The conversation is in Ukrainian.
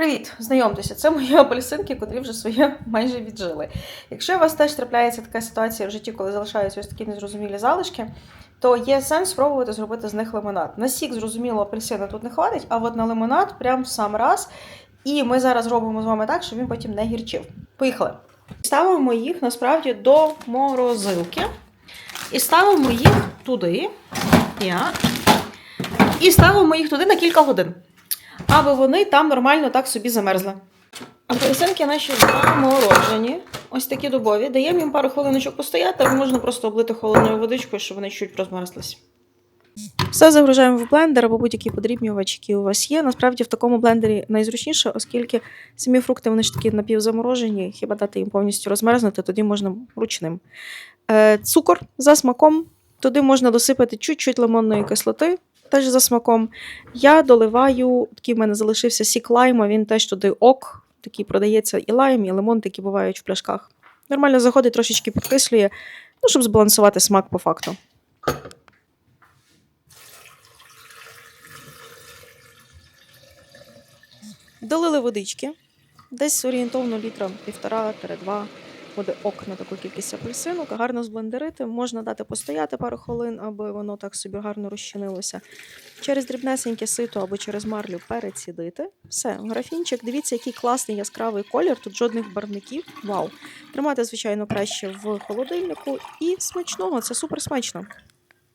Привіт, знайомтеся, це мої апельсинки, котрі вже своє майже віджили. Якщо у вас теж трапляється така ситуація в житті, коли залишаються ось такі незрозумілі залишки, то є сенс спробувати зробити з них лимонад. На сік, зрозуміло, апельсина тут не хватить, а от на лимонад прям в сам раз. І ми зараз робимо з вами так, щоб він потім не гірчив. Поїхали. Ставимо їх насправді до морозилки. І ставимо їх туди. І ставимо їх туди на кілька годин аби вони там нормально так собі замерзли. Апельсинки наші заморожені, ось такі дубові. Даємо їм пару хвилиночок постояти, або можна просто облити холодною водичкою, щоб вони чуть розмерзлись. Все загружаємо в блендер або будь-який подрібнювач, який у вас є. Насправді в такому блендері найзручніше, оскільки самі фрукти вони ж такі напівзаморожені, хіба дати їм повністю розмерзнути, тоді можна ручним. Е, цукор за смаком. Туди можна досипати чуть-чуть лимонної кислоти, теж за смаком. Я доливаю, такий в мене залишився сік лайма, він теж туди ок. Такий продається і лайм, і лимон, такі бувають в пляшках. Нормально заходить, трошечки підкислює, ну, щоб збалансувати смак по факту. Долили водички. Десь орієнтовно літра півтора-два буде ок на таку кількість апельсинок. Гарно зблендерити. Можна дати постояти пару хвилин, аби воно так собі гарно розчинилося. Через дрібнесеньке сито або через марлю перецідити. Все, графінчик. Дивіться, який класний яскравий колір. Тут жодних барвників. Вау! Тримати, звичайно, краще в холодильнику. І смачного, це супер смачно.